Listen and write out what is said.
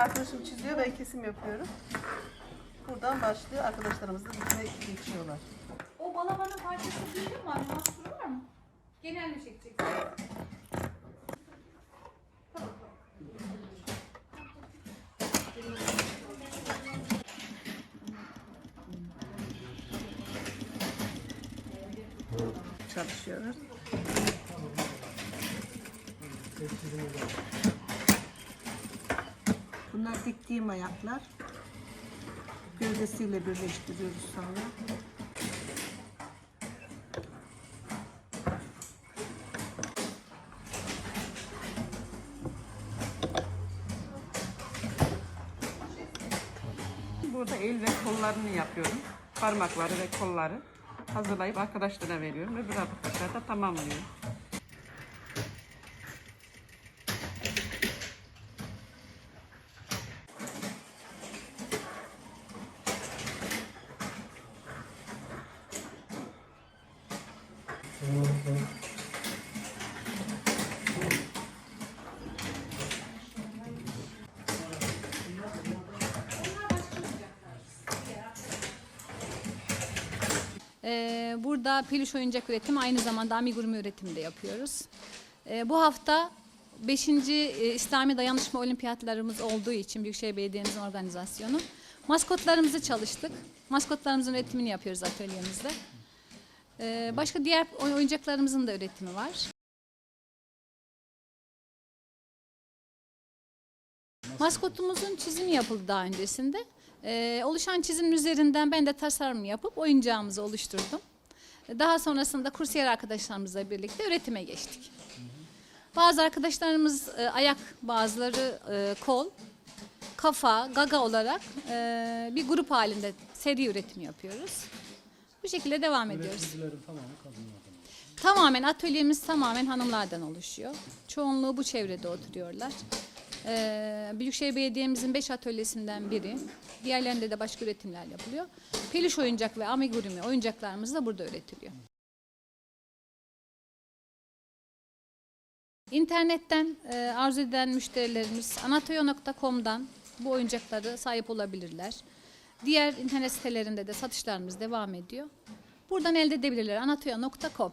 Arkadaşım çiziyor, ben kesim yapıyorum. Buradan başlıyor. Arkadaşlarımız da dikine geçiyorlar. O balabanın parçası değil mi? Mahsuru var mı? Genel mi çekeceksin? Çalışıyorlar. Bunlar diktiğim ayaklar. Gövdesiyle birleştiriyoruz sonra. Burada el ve kollarını yapıyorum. Parmakları ve kolları hazırlayıp arkadaşlara veriyorum. Öbür arkadaşlar da tamamlıyor. Ee, burada peluş oyuncak üretimi aynı zamanda amigurumi üretimi de yapıyoruz. Ee, bu hafta 5. İslami Dayanışma Olimpiyatlarımız olduğu için Büyükşehir Belediye'mizin organizasyonu. Maskotlarımızı çalıştık. Maskotlarımızın üretimini yapıyoruz atölyemizde. Ee, başka diğer oy- oyuncaklarımızın da üretimi var. Maskotumuzun çizimi yapıldı daha öncesinde. Ee, oluşan çizimin üzerinden ben de tasarım yapıp oyuncağımızı oluşturdum. Daha sonrasında kursiyer arkadaşlarımızla birlikte üretime geçtik. Bazı arkadaşlarımız e, ayak, bazıları e, kol, kafa, gaga olarak e, bir grup halinde seri üretimi yapıyoruz. Bu şekilde devam ediyoruz. Üreticilerin tamamı kadınlardan. Tamamen atölyemiz tamamen hanımlardan oluşuyor. Çoğunluğu bu çevrede oturuyorlar. Ee, Büyükşehir Belediye'mizin 5 atölyesinden biri. Diğerlerinde de başka üretimler yapılıyor. Peluş oyuncak ve amigurumi oyuncaklarımız da burada üretiliyor. İnternetten e, arzu eden müşterilerimiz anatoyo.com'dan bu oyuncakları sahip olabilirler. Diğer internet sitelerinde de satışlarımız devam ediyor. Buradan elde edebilirler. anatoya.com